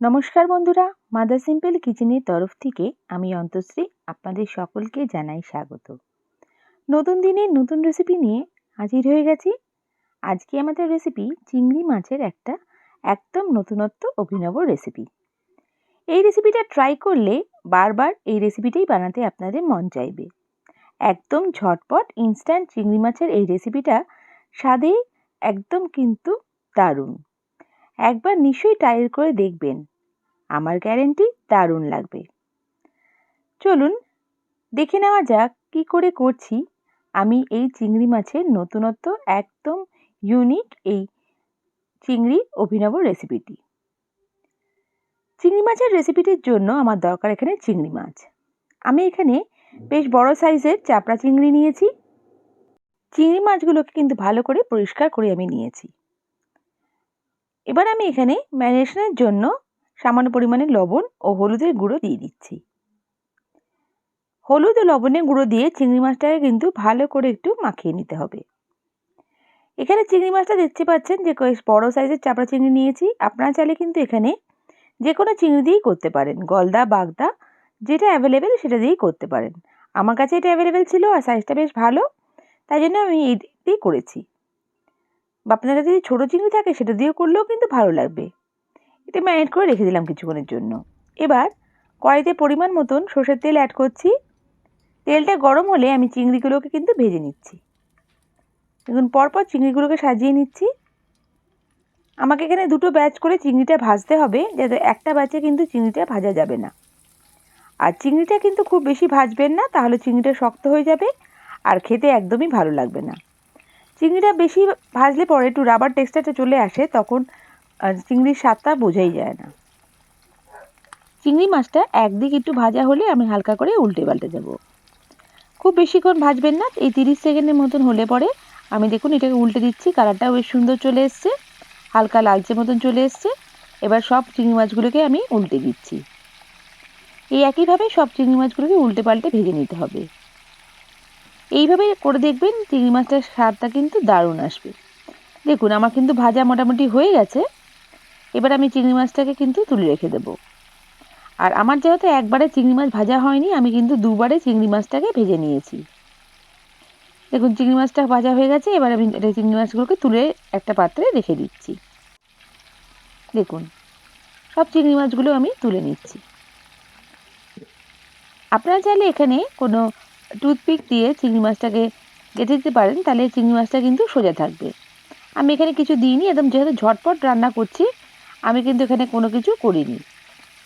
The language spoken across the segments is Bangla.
নমস্কার বন্ধুরা, মাদার সিম্পল কিচেনের তরফ থেকে আমি অন্তশ্রী আপনাদের সকলকে জানাই স্বাগত। নতুন দিনের নতুন রেসিপি নিয়ে হাজির হয়ে গেছি। আজকে আমাদের রেসিপি চিংড়ি মাছের একটা একদম নতুনত্ব অভিনব রেসিপি এই রেসিপিটা ট্রাই করলে বারবার এই রেসিপিটাই বানাতে আপনাদের মন চাইবে। একদম ঝটপট ইনস্ট্যান্ট চিংড়ি মাছের এই রেসিপিটা স্বাদে একদম কিন্তু দারুণ। একবার নিশ্চয়ই ট্রাই করে দেখবেন। আমার গ্যারেন্টি দারুণ লাগবে। চলুন, দেখে নেওয়া যাক কি করে করছি। আমি এই চিংড়ি মাছের নতুনত্ব একদম ইউনিক এই চিংড়ি অভিনব রেসিপিটি চিংড়ি মাছের রেসিপিটির জন্য আমার দরকার এখানে চিংড়ি মাছ। আমি এখানে বেশ বড় সাইজের চাপড়া চিংড়ি নিয়েছি। চিংড়ি মাছগুলোকে কিন্তু ভালো করে পরিষ্কার করে আমি নিয়েছি। এবার আমি এখানে ম্যারিনেশনের জন্য সামান্য পরিমাণে লবণ ও হলুদের গুঁড়ো দিয়ে দিচ্ছি। হলুদ ও লবণের গুঁড়ো দিয়ে চিংড়ি মাছটাকে কিন্তু ভালো করে একটু মাখিয়ে নিতে হবে। এখানে চিংড়ি মাছটা দেখতে পাচ্ছেন যে বড় সাইজের চাপড়া চিংড়ি নিয়েছি। আপনারা চাইলে কিন্তু এখানে যে কোনো চিংড়ি দিয়েই করতে পারেন। গলদা, বাগদা, যেটা অ্যাভেলেবেল সেটা দিয়েই করতে পারেন। আমার কাছে এটা অ্যাভেলেবেল ছিল আর সাইজটা বেশ ভালো, তাই জন্য আমি এই দিয়েই করেছি। বা আপনার কাছে যদি ছোটো চিংড়ি থাকে সেটা দিয়েও করলেও কিন্তু ভালো লাগবে। এটা ম্যারিনেট করে রেখে দিলাম কিছুক্ষণের জন্য। এবার কড়াইতে পরিমাণ মতন সর্ষের তেল অ্যাড করছি। তেলটা গরম হলে আমি চিংড়িগুলোকে কিন্তু ভেজে নিচ্ছি। দেখুন, পরপর চিংড়িগুলোকে সাজিয়ে নিচ্ছি। আমাকে এখানে দুটো ব্যাচ করে চিংড়িটা ভাজতে হবে, যাতে একটা ব্যাচে কিন্তু চিংড়িটা ভাজা যাবে না। আর চিংড়িটা কিন্তু খুব বেশি ভাজবেন না, তাহলে চিংড়িটা শক্ত হয়ে যাবে আর খেতে একদমই ভালো লাগবে না। চিংড়িটা বেশি ভাজলে পরে একটু রাবার টেক্সচারটা চলে আসে, তখন চিংড়ির স্বাদটা বোঝাই যায় না। চিংড়ি মাছটা একদিক একটু ভাজা হলে আমি হালকা করে উল্টে পাল্টে দেবো। খুব বেশিক্ষণ ভাজবেন না, এই তিরিশ সেকেন্ডের মতন হলে পরে আমি দেখুন এটাকে উল্টে দিচ্ছি, কালারটাও বেশ সুন্দর চলে এসছে, হালকা লালচে মতন চলে এসছে। এবার সব চিংড়ি মাছগুলোকে আমি উল্টে দিচ্ছি। এই একইভাবে সব চিংড়ি মাছগুলোকে উল্টে পাল্টে ভেজে নিতে হবে। এইভাবে করে দেখবেন চিংড়ি মাছটার স্বাদটা কিন্তু দারুণ আসবে। দেখুন, আমার কিন্তু ভাজা মোটামুটি হয়ে গেছে। এবার আমি চিংড়ি মাছটাকে কিন্তু তুলে রেখে দেবো। আর আমার যেহেতু একবারে চিংড়ি মাছ ভাজা হয়নি, আমি কিন্তু দুবারে চিংড়ি মাছটাকে ভেজে নিয়েছি। দেখুন, চিংড়ি মাছটা ভাজা হয়ে গেছে, এবার আমি এটা চিংড়ি মাছগুলোকে তুলে একটা পাত্রে রেখে দিচ্ছি। দেখুন, সব চিংড়ি মাছগুলো আমি তুলে নিচ্ছি। আপনারা চাইলে এখানে কোনো টুথপিক দিয়ে চিংড়ি মাছটাকে কেটে দিতে পারেন, তাহলে চিংড়ি মাছটা কিন্তু সোজা থাকবে। আমি এখানে কিছু দিইনি, একদম যেহেতু ঝটপট রান্না করছি, আমি কিন্তু এখানে কোনো কিছু করিনি।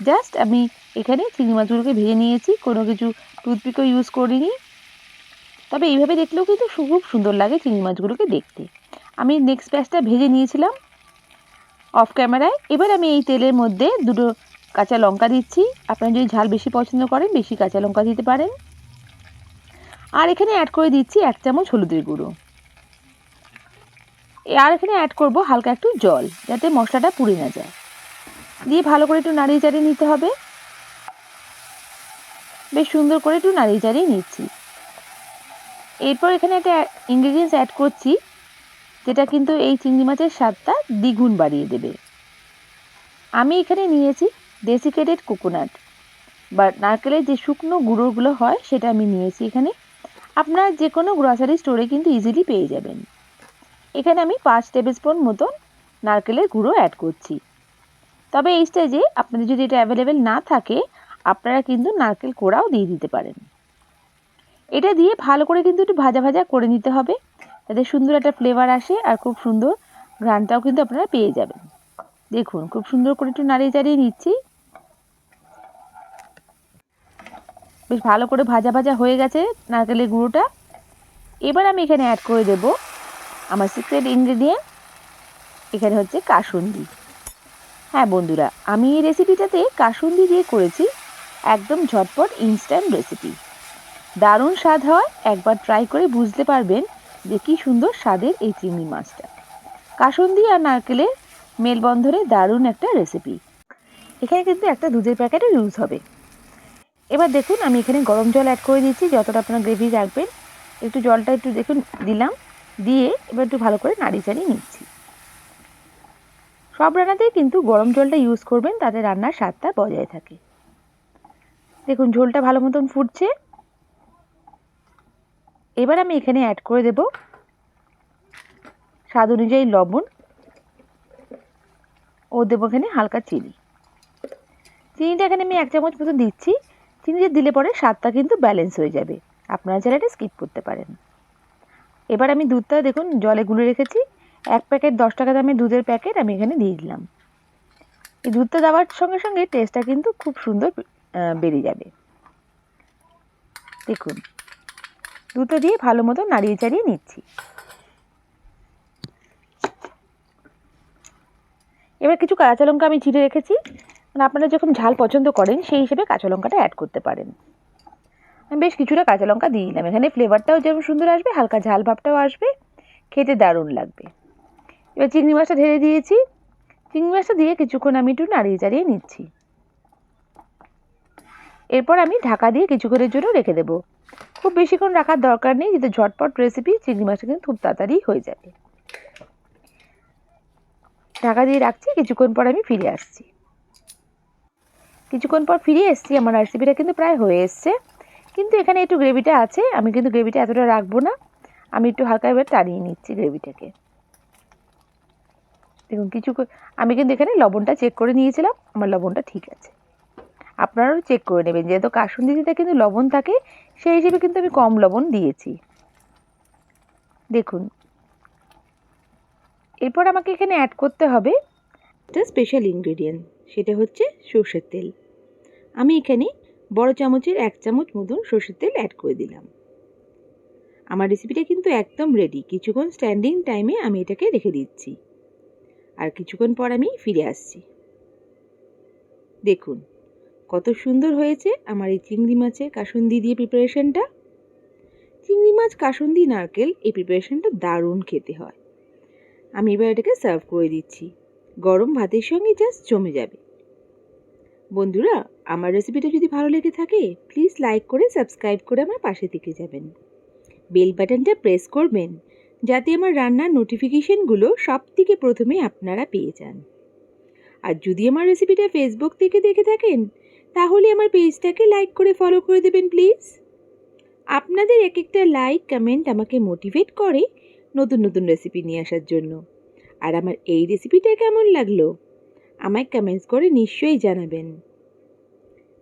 জাস্ট আমি এখানে চিংড়ি মাছগুলোকে ভেজে নিয়েছি, কোনো কিছু টুথপিকও ইউজ করিনি। তবে এইভাবে দেখলেও কিন্তু খুব সুন্দর লাগে চিংড়ি মাছগুলোকে দেখতে। আমি নেক্সট ব্যাচটা ভেজে নিয়েছিলাম অফ ক্যামেরায় এবার আমি এই তেলের মধ্যে দুটো কাঁচা লঙ্কা দিচ্ছি। আপনারা যদি ঝাল বেশি পছন্দ করেন, বেশি কাঁচা লঙ্কা দিতে পারেন। আর এখানে অ্যাড করে দিচ্ছি এক চামচ হলুদের গুঁড়ো। আর এখানে অ্যাড করব হালকা একটু জল, যাতে মশলাটা পুড়ে না যায়। দিয়ে ভালো করে একটু নাড়িয়ে চাড়িয়ে নিতে হবে। বেশ সুন্দর করে একটু নাড়িয়ে চাড়িয়ে নিচ্ছি। এরপর এখানে একটা ইনগ্রিডিয়েন্টস অ্যাড করছি, যেটা কিন্তু এই চিংড়ি মাছের স্বাদটা দ্বিগুণ বাড়িয়ে দেবে। আমি এখানে নিয়েছি ডেসিকেটেড কোকোনাট বা নারকেলের যে শুকনো গুঁড়োগুলো হয়, সেটা আমি নিয়েছি এখানে। আপনার যে কোনো গ্রসারি স্টোরে কিন্তু ইজিলি পেয়ে যাবেন। এখানে আমি পাঁচ টেবিল স্পুন মতন নারকেলের গুঁড়ো অ্যাড করছি। তবে এই স্টেজে আপনাদের যদি এটা অ্যাভেলেবেল না থাকে, আপনারা কিন্তু নারকেল কোড়াও দিয়ে দিতে পারেন। এটা দিয়ে ভালো করে কিন্তু একটু ভাজা ভাজা করে নিতে হবে, যাতে সুন্দর একটা ফ্লেভার আসে আর খুব সুন্দর ঘ্রানটাও কিন্তু আপনারা পেয়ে যাবেন। দেখুন, খুব সুন্দর করে একটু নাড়িয়ে চাড়িয়ে নিচ্ছি। বেশ ভালো করে ভাজা ভাজা হয়ে গেছে নারকেলের গুঁড়োটা। এবার আমি এখানে অ্যাড করে দেব আমার সিক্রেট ইনগ্রেডিয়েন্ট এখানে হচ্ছে কাসুন্দি। হ্যাঁ বন্ধুরা, আমি এই রেসিপিটাতে কাসুন্দি দিয়ে করেছি, একদম ঝটপট ইনস্ট্যান্ট রেসিপি দারুণ স্বাদ হয়, একবার ট্রাই করে বুঝতে পারবেন যে কী সুন্দর স্বাদের এই চিংড়ি মাছটা। কাসুন্দি আর নারকেলের মেলবন্ধনে দারুণ একটা রেসিপি এখানে কিন্তু একটা দুধের প্যাকেটও ইউজ হবে। এবার দেখুন, আমি এখানে গরম জল অ্যাড করে দিচ্ছি যতটা আপনার গ্রেভি রাখবেন, একটু জলটা একটু দেখুন, দিলাম, দিয়ে এবার একটু ভালো করে নাড়িয়ে চাড়িয়ে নিচ্ছি। সব রান্নাতেই কিন্তু গরম জলটা ইউজ করবেন, তাতে রান্নার স্বাদটা বজায় থাকে। দেখুন, ঝোলটা ভালো মতন ফুটছে। এবার আমি এখানে অ্যাড করে দেব স্বাদ অনুযায়ী লবণ। ও দেবো এখানে হালকা চিনি। চিনিটা এখানে আমি এক চামচ মতো দিচ্ছি। চিনিটা দিলে পরে স্বাদটা কিন্তু ব্যালেন্স হয়ে যাবে। আপনারা চাইলে এটা স্কিপ করতে পারেন। এবার আমি দুধটা দেখুন, জলে গুলে রেখেছি। এক প্যাকেট দশ টাকা দামের দুধের প্যাকেট আমি এখানে দিয়ে দিলাম। এই দুধটা দেওয়ার সঙ্গে সঙ্গে টেস্টটা কিন্তু খুব সুন্দর বেড়ে যাবে। দেখুন, দুধটা দিয়ে ভালো মতো নাড়িয়ে চাড়িয়ে নিচ্ছি। এবার কিছু কাঁচা লঙ্কা আমি চিড়ে রেখেছি। মানে আপনারা যখন ঝাল পছন্দ করেন, সেই হিসেবে কাঁচা লঙ্কাটা অ্যাড করতে পারেন। আমি বেশ কিছুটা কাঁচা লঙ্কা দিয়ে দিলাম। এখানে ফ্লেভারটাও যেমন সুন্দর আসবে, হালকা ঝাল ভাবটাও আসবে, খেতে দারুণ লাগবে। এবার চিংড়ি মাছটা ঢেলে দিয়েছি। চিংড়ি মাছটা দিয়ে কিছুক্ষণ আমি একটু নাড়িয়ে চাড়িয়ে নিচ্ছি। এরপর আমি ঢাকা দিয়ে কিছুক্ষণের জন্য রেখে দেবো। খুব বেশিক্ষণ রাখার দরকার নেই, যেহেতু ঝটপট রেসিপি চিংড়ি মাছটা কিন্তু খুব তাড়াতাড়ি হয়ে যাবে। ঢাকা দিয়ে রাখছি, কিছুক্ষণ পর আমি ফিরে আসছি। কিছুক্ষণ পর ফিরে এসেছি, আমার রেসিপিটা কিন্তু প্রায় হয়ে এসছে। কিন্তু এখানে একটু গ্রেভিটা আছে, আমি কিন্তু গ্রেভিটা এতটা রাখব না। আমি একটু হালকা এবার টানিয়ে নিচ্ছি গ্রেভিটাকে। দেখুন, কিছু আমি কিন্তু এখানে লবণটা চেক করে নিয়েছিলাম, আমার লবণটা ঠিক আছে। আপনারাও চেক করে নেবেন, যেহেতু কাসুন্দিতে কিন্তু লবণ থাকে, সেই হিসেবে কিন্তু আমি কম লবণ দিয়েছি। দেখুন। এরপর আমাকে এখানে অ্যাড করতে হবে একটা স্পেশাল ইনগ্রেডিয়েন্ট সেটা হচ্ছে সর্ষের তেল। আমি এখানে বড় চামচের এক চামচ মতন সর্ষের তেল অ্যাড করে দিলাম। আমার রেসিপিটা কিন্তু একদম রেডি কিছুক্ষণ স্ট্যান্ডিং টাইমে আমি এটাকে রেখে দিচ্ছি। আর কিছুক্ষণ পর আমি ফিরে আসছি। দেখুন, কত সুন্দর হয়েছে আমার এই চিংড়ি মাছের কাসুন্দি দিয়ে প্রিপারেশনটা চিংড়ি মাছ, কাসুন্দি, নারকেল, এই প্রিপারেশনটা দারুণ খেতে হয়। আমি এবার এটাকে সার্ভ করে দিচ্ছি। গরম ভাতের সঙ্গে জাস্ট জমে যাবে। বন্ধুরা আমার রেসিপিটা যদি ভালো লেগে থাকে প্লিজ লাইক করে সাবস্ক্রাইব করে আমার পাশে থেকে যাবেন। বেল বাটনটা প্রেস করবেন, যাতে আমার রান্নার নোটিফিকেশনগুলো সব থেকে প্রথমে আপনারা পেয়ে যান। আর যদি আমার রেসিপিটা ফেসবুক থেকে দেখে থাকেন, তাহলে আমার পেজটাকে লাইক করে ফলো করে দেবেন প্লিজ আপনাদের এক একটা লাইক কমেন্ট আমাকে মোটিভেট করে নতুন নতুন রেসিপি নিয়ে আসার জন্য। আর আমার এই রেসিপিটা কেমন লাগল, আমায় কমেন্টস করে নিশ্চয়ই জানাবেন।